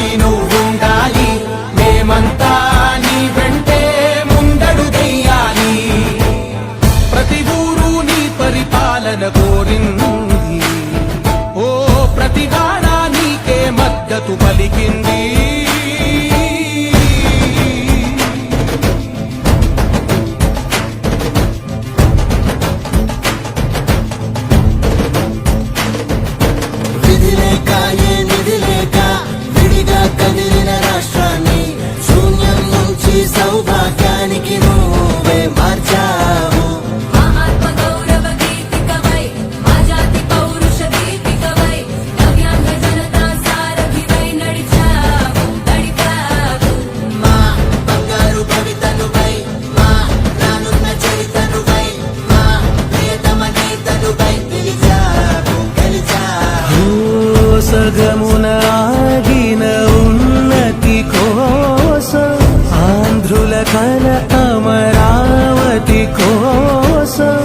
తోడై నువ్వుండాలి. మేమంతా నీ వెంటే ముందడుగెయ్యాలి ప్రతి ఊరు నీ పరిపాలన కోరింది ఓ ప్రతి వాడా నీకే మద్దతు పలికింది. సగమున ఆగిన ఉన్నతి కోసం ఆంధ్రుల కల అమరావతి కోసం